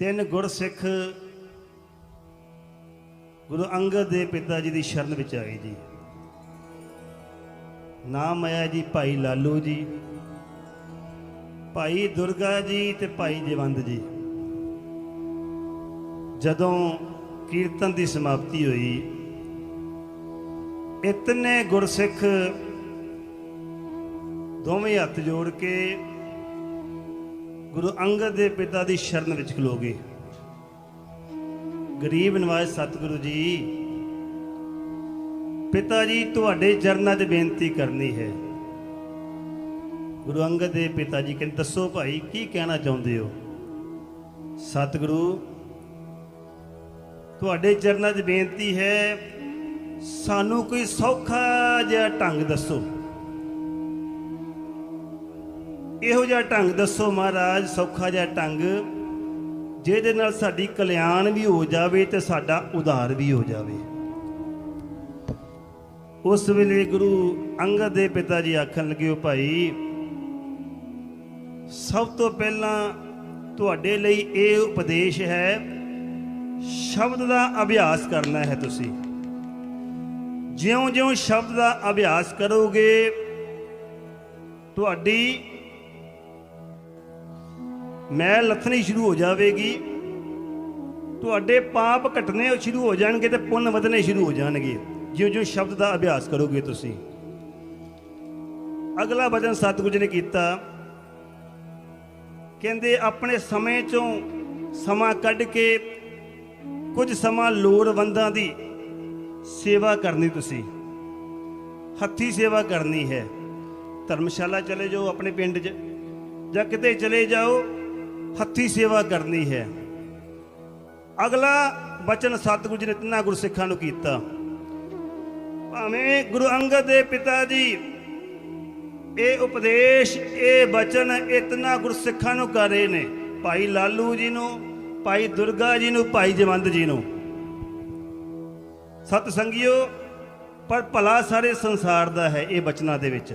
ਤਿੰਨ ਗੁਰਸਿੱਖ ਗੁਰੂ ਅੰਗਦ ਦੇ ਪਿਤਾ ਜੀ ਦੀ ਸ਼ਰਨ ਵਿੱਚ ਆਏ ਜੀ। ਨਾਮ ਆਇਆ ਜੀ, ਭਾਈ ਲਾਲੂ ਜੀ, ਭਾਈ ਦੁਰਗਾ ਜੀ ਤੇ ਭਾਈ ਜਵੰਦ ਜੀ। ਜਦੋਂ ਕੀਰਤਨ ਦੀ ਸਮਾਪਤੀ ਹੋਈ ਇਤਨੇ ਗੁਰਸਿੱਖ ਦੋਵੇਂ ਹੱਥ ਜੋੜ ਕੇ ਗੁਰੂ ਅੰਗਦ ਦੇ ਪਿਤਾ ਦੀ ਸ਼ਰਨ ਵਿੱਚ ਖਲੋ ਗਏ। ਗਰੀਬ ਨਿਵਾਜ਼ ਸਤਿਗੁਰੂ ਜੀ, ਪਿਤਾ ਜੀ, ਤੁਹਾਡੇ ਚਰਨਾਂ 'ਚ ਬੇਨਤੀ ਕਰਨੀ ਹੈ। ਗੁਰੂ ਅੰਗਦ ਦੇ ਪਿਤਾ ਜੀ, ਕਹਿੰਦੇ, ਦੱਸੋ ਭਾਈ, ਕੀ ਕਹਿਣਾ ਚਾਹੁੰਦੇ ਹੋ? ਸਤਿਗੁਰੂ, ਤੁਹਾਡੇ ਚਰਨਾਂ 'ਚ ਬੇਨਤੀ ਹੈ, ਸਾਨੂੰ ਕੋਈ ਸੌਖਾ ਜਿਹਾ ਢੰਗ ਦੱਸੋ। ਇਹੋ ਜਿਹਾ ਢੰਗ ਦੱਸੋ ਮਹਾਰਾਜ, ਸੌਖਾ ਜਿਹਾ ਢੰਗ, ਜਿਹਦੇ ਨਾਲ ਸਾਡੀ ਕਲਿਆਣ ਵੀ ਹੋ ਜਾਵੇ ਤੇ ਸਾਡਾ ਉਧਾਰ ਵੀ ਹੋ ਜਾਵੇ। ਉਸ ਵੇਲੇ ਗੁਰੂ ਅੰਗਦ ਦੇ ਪਿਤਾ ਜੀ ਆਖਣ ਲੱਗੇ "ਓ ਭਾਈ, ਸਭ ਤੋਂ ਪਹਿਲਾਂ ਤੁਹਾਡੇ ਲਈ ਇਹ ਉਪਦੇਸ਼ ਹੈ, ਸ਼ਬਦ ਦਾ ਅਭਿਆਸ ਕਰਨਾ ਹੈ ਤੁਸੀਂ। ਜਿਉਂ-ਜਿਉਂ ਸ਼ਬਦ ਦਾ ਅਭਿਆਸ ਕਰੋਗੇ, ਤੁਹਾਡੀ ਮੈਲ ਲੱਥਣੀ ਸ਼ੁਰੂ ਹੋ ਜਾਵੇਗੀ। ਤੁਹਾਡੇ ਪਾਪ ਘਟਨੇ ਸ਼ੁਰੂ ਹੋ ਜਾਣਗੇ ਤੇ ਪੁੰਨ ਵਧਣੇ ਸ਼ੁਰੂ ਹੋ ਜਾਣਗੇ। ਜਿਉਂ-ਜਿਉਂ ਸ਼ਬਦ ਦਾ ਅਭਿਆਸ ਕਰੋਗੇ ਤੁਸੀਂ। ਅਗਲਾ ਵਚਨ ਸਤਿਗੁਰੂ ਜੀ ਨੇ ਕੀਤਾ। ਕਹਿੰਦੇ, ਆਪਣੇ ਸਮੇਂ ਚੋਂ ਸਮਾਂ ਕੱਢ ਕੇ ਕੁਝ ਸਮਾਂ ਲੋੜਵੰਦਾਂ ਦੀ ਸੇਵਾ ਕਰਨੀ ਤੁਸੀਂ। ਹੱਥੀ ਸੇਵਾ ਕਰਨੀ ਹੈ। ਧਰਮਸ਼ਾਲਾ ਚਲੇ ਜਾਓ ਆਪਣੇ ਪਿੰਡ 'ਚ ਜਾਂ ਕਿਤੇ ਚਲੇ ਜਾਓ। ਹੱਥੀ ਸੇਵਾ ਕਰਨੀ ਹੈ। ਅਗਲਾ ਬਚਨ ਸਤਿਗੁਰੂ ਜੀ ਨੇ ਤਿੰਨਾਂ ਗੁਰਸਿੱਖਾਂ ਨੂੰ ਕੀਤਾ। ਭਾਵੇਂ ਗੁਰੂ ਅੰਗਦ ਦੇ ਪਿਤਾ ਜੀ, ਇਹ ਉਪਦੇਸ਼, ਇਹ ਬਚਨ ਇਤਨਾ ਗੁਰਸਿੱਖਾਂ ਨੂੰ ਕਰ ਰਹੇ ਨੇ। ਭਾਈ ਲਾਲੂ ਜੀ ਨੂੰ, ਭਾਈ ਦੁਰਗਾ ਜੀ ਨੂੰ, ਭਾਈ ਜਵੰਦ ਜੀ ਨੂੰ। ਸਤ ਸੰਗਿਓ ਪਰ ਭਲਾ ਸਾਰੇ ਸੰਸਾਰ ਦਾ ਹੈ ਇਹ ਬਚਨਾਂ ਦੇ ਵਿੱਚ।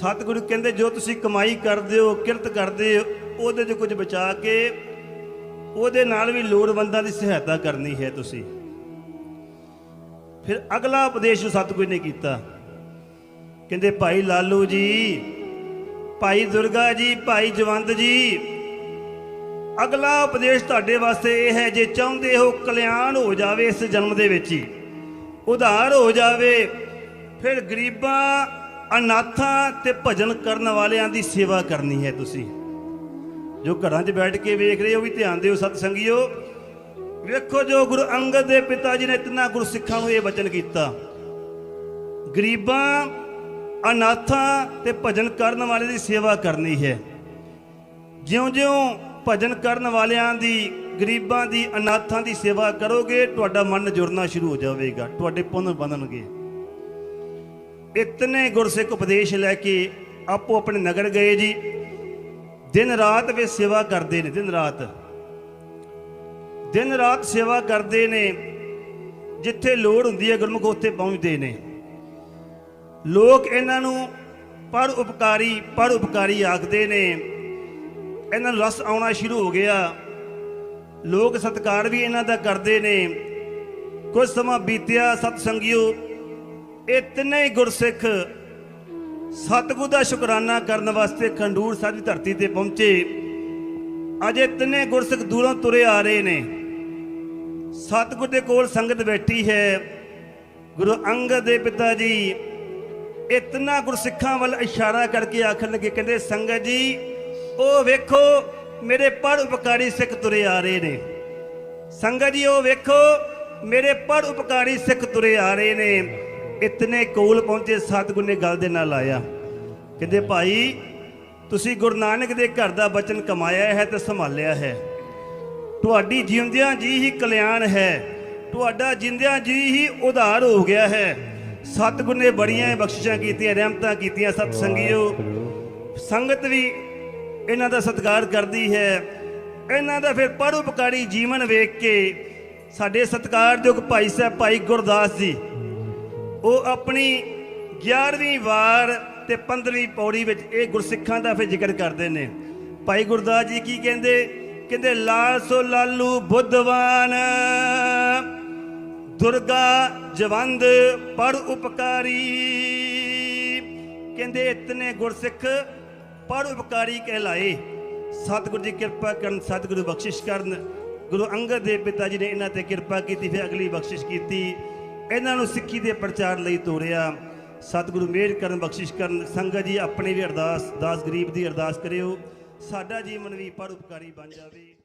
ਸਤਿਗੁਰੂ ਕਹਿੰਦੇ, ਜੋ ਤੁਸੀਂ ਕਮਾਈ ਕਰਦੇ ਹੋ, ਕਿਰਤ ਕਰਦੇ ਹੋ, ਉਹਦੇ 'ਚ ਕੁਝ ਬਚਾ ਕੇ, ਉਹਦੇ ਨਾਲ ਵੀ ਲੋੜਵੰਦਾਂ ਦੀ ਸਹਾਇਤਾ ਕਰਨੀ ਹੈ ਤੁਸੀਂ। ਫਿਰ ਅਗਲਾ ਉਪਦੇਸ਼ ਸਤਿਗੁਰੂ ਨੇ ਕੀਤਾ, ਕਹਿੰਦੇ, ਭਾਈ ਲਾਲੂ ਜੀ, ਭਾਈ ਦੁਰਗਾ ਜੀ, ਭਾਈ ਜਵੰਦ ਜੀ, ਅਗਲਾ ਉਪਦੇਸ਼ ਤੁਹਾਡੇ ਵਾਸਤੇ ਇਹ ਹੈ, ਜੇ ਚਾਹੁੰਦੇ ਹੋ ਕਲਿਆਣ ਹੋ ਜਾਵੇ ਇਸ ਜਨਮ ਦੇ ਵਿੱਚ ਹੀ, ਉਧਾਰ ਹੋ ਜਾਵੇ, ਫਿਰ ਗਰੀਬਾਂ ਅਨਾਥਾਂ ਤੇ ਭਜਨ ਕਰਨ ਵਾਲਿਆਂ ਦੀ ਸੇਵਾ ਕਰਨੀ ਹੈ ਤੁਸੀਂ। ਜੋ ਘਰਾਂ 'ਚ ਬੈਠ ਕੇ ਵੇਖ ਰਹੇ ਹੋ ਵੀ ਧਿਆਨ ਦਿਓ ਸਤ ਸੰਗਿਓ ਵੇਖੋ ਜੋ ਗੁਰੂ ਅੰਗਦ ਦੇ ਪਿਤਾ ਜੀ ਨੇ ਤਿੰਨਾਂ ਗੁਰਸਿੱਖਾਂ ਨੂੰ ਇਹ ਵਚਨ ਕੀਤਾ। ਗਰੀਬਾਂ, ਅਨਾਥਾਂ ਤੇ ਭਜਨ ਕਰਨ ਵਾਲੇ ਦੀ ਸੇਵਾ ਕਰਨੀ ਹੈ। ਜਿਉਂ-ਜਿਉਂ ਭਜਨ ਕਰਨ ਵਾਲਿਆਂ ਦੀ, ਗਰੀਬਾਂ ਦੀ, ਅਨਾਥਾਂ ਦੀ ਸੇਵਾ ਕਰੋਗੇ, ਤੁਹਾਡਾ ਮਨ ਜੁੜਨਾ ਸ਼ੁਰੂ ਹੋ ਜਾਵੇਗਾ। ਤੁਹਾਡੇ ਪੁੰਨ ਬਣਨਗੇ। ਇਤਨੇ ਗੁਰਸਿੱਖ ਉਪਦੇਸ਼ ਲੈ ਕੇ ਆਪੋ ਆਪਣੇ ਨਗਰ ਗਏ ਜੀ। ਦਿਨ ਰਾਤ ਵੇ ਸੇਵਾ ਕਰਦੇ ਨੇ, ਦਿਨ ਰਾਤ। ਦਿਨ ਰਾਤ ਸੇਵਾ ਕਰਦੇ ਨੇ, ਜਿੱਥੇ ਲੋੜ ਹੁੰਦੀ ਹੈ ਗੁਰਮੁਖ ਉੱਥੇ ਪਹੁੰਚਦੇ ਨੇ। ਲੋਕ ਇਹਨਾਂ ਨੂੰ ਪਰ ਉਪਕਾਰੀ ਪਰ ਉਪਕਾਰੀ ਆਖਦੇ ਨੇ। ਇਹਨਾਂ ਨੂੰ ਰਸ ਆਉਣਾ ਸ਼ੁਰੂ ਹੋ ਗਿਆ। ਲੋਕ ਸਤਕਾਰ ਵੀ ਇਹਨਾਂ ਦਾ ਕਰਦੇ ਨੇ। ਕੁਝ ਸਮਾਂ ਬੀਤਿਆ ਸਤ ਸੰਗਿਓ ਇਤਨੇ ਹੀ ਗੁਰਸਿੱਖ ਸਤਿਗੁਰ ਦਾ ਸ਼ੁਕਰਾਨਾ ਕਰਨ ਵਾਸਤੇ ਖੰਡੂਰ ਸਾਹਿਬ ਦੀ ਧਰਤੀ ਤੇ ਪਹੁੰਚੇ। ਅਜੇ ਤਿੰਨੇ ਗੁਰਸਿੱਖ ਦੂਰੋਂ ਤੁਰੇ ਆ ਰਹੇ ਨੇ। ਸਤਿਗੁਰ ਦੇ ਕੋਲ ਸੰਗਤ ਬੈਠੀ ਹੈ। ਗੁਰੂ ਅੰਗਦ ਦੇ ਪਿਤਾ ਜੀ ਇਤਨਾ ਗੁਰਸਿੱਖਾਂ ਵੱਲ ਇਸ਼ਾਰਾ ਕਰਕੇ ਆਖਣ ਲੱਗੇ, ਕਹਿੰਦੇ, ਸੰਗਤ ਜੀ, ਉਹ ਵੇਖੋ, ਮੇਰੇ ਪਰ ਉਪਕਾਰੀ ਸਿੱਖ ਤੁਰੇ ਆ ਰਹੇ ਨੇ। ਸੰਗਤ ਜੀ, ਉਹ ਵੇਖੋ, ਮੇਰੇ ਪਰ ਉਪਕਾਰੀ ਸਿੱਖ ਤੁਰੇ ਆ ਰਹੇ ਨੇ। ਇਤਨੇ ਕੋਲ ਪਹੁੰਚੇ, ਸਤਿਗੁਰ ਨੇ ਗੱਲ ਦੇ ਨਾਲ ਆਇਆ। ਕਹਿੰਦੇ, ਭਾਈ, ਤੁਸੀਂ ਗੁਰੂ ਨਾਨਕ ਦੇ ਘਰ ਦਾ ਬਚਨ ਕਮਾਇਆ ਹੈ ਤੇ ਸੰਭਾਲਿਆ ਹੈ। ਤੁਹਾਡੀ ਜਿਉਂਦਿਆਂ ਜੀ ਹੀ ਕਲਿਆਣ ਹੈ। ਤੁਹਾਡਾ ਜਿੰਦਿਆਂ ਜੀ ਹੀ ਉਧਾਰ ਹੋ ਗਿਆ ਹੈ। ਸਤਿਗੁਰ ਨੇ ਬੜੀਆਂ ਬਖਸ਼ਿਸ਼ਾਂ ਕੀਤੀਆਂ, ਰਹਿਮਤਾਂ ਕੀਤੀਆਂ ਸਤ ਸੰਗਿਓ ਸੰਗਤ ਵੀ ਇਹਨਾਂ ਦਾ ਸਤਿਕਾਰ ਕਰਦੀ ਹੈ। ਇਹਨਾਂ ਦਾ ਫਿਰ ਪਰਉਪਕਾਰੀ ਜੀਵਨ ਵੇਖ ਕੇ ਸਾਡੇ ਸਤਿਕਾਰਯੋਗ ਭਾਈ ਸਾਹਿਬ, ਭਾਈ ਗੁਰਦਾਸ ਜੀ ਉਹ ਆਪਣੀ 11ਵੀਂ ਵਾਰ ਤੇ 15ਵੀਂ ਪੌੜੀ ਵਿੱਚ ਇਹ ਗੁਰਸਿੱਖਾਂ ਦਾ ਫਿਰ ਜ਼ਿਕਰ ਕਰਦੇ ਨੇ। ਭਾਈ ਗੁਰਦਾਸ ਜੀ ਕੀ ਕਹਿੰਦੇ? ਕਹਿੰਦੇ ਲਾਲ ਸੋ ਲਾਲੂ ਬੁੱਧਵਾਨ, ਦੁਰਗਾ ਜਵੰਦ ਪਰ ਉਪਕਾਰੀ। ਕਹਿੰਦੇ, ਇਤਨੇ ਗੁਰਸਿੱਖ ਪਰ ਉਪਕਾਰੀ ਕਹਿਲਾਏ। ਸਤਿਗੁਰੂ ਜੀ ਕਿਰਪਾ ਕਰਨ ਸਤਿਗੁਰੂ ਬਖਸ਼ਿਸ਼ ਕਰਨ। ਗੁਰੂ ਅੰਗਦ ਦੇਵ ਪਿਤਾ ਜੀ ਨੇ ਇਹਨਾਂ ਤੇ ਕਿਰਪਾ ਕੀਤੀ, ਫਿਰ ਅਗਲੀ ਬਖਸ਼ਿਸ਼ ਕੀਤੀ। ਇਹਨਾਂ ਨੂੰ ਸਿੱਖੀ ਦੇ ਪ੍ਰਚਾਰ ਲਈ ਤੋਰਿਆ। ਸਤਿਗੁਰੂ ਮਿਹਰ ਕਰਨ, ਬਖਸ਼ਿਸ਼ ਕਰਨ। ਸੰਗਤ ਜੀ, ਆਪਣੀ ਵੀ ਅਰਦਾਸ, ਦਾਸ ਗਰੀਬ ਦੀ ਅਰਦਾਸ ਕਰਿਓ। ਸਾਡਾ ਜੀਵਨ ਵੀ ਪਰ ਉਪਕਾਰੀ ਬਣ ਜਾਵੇ।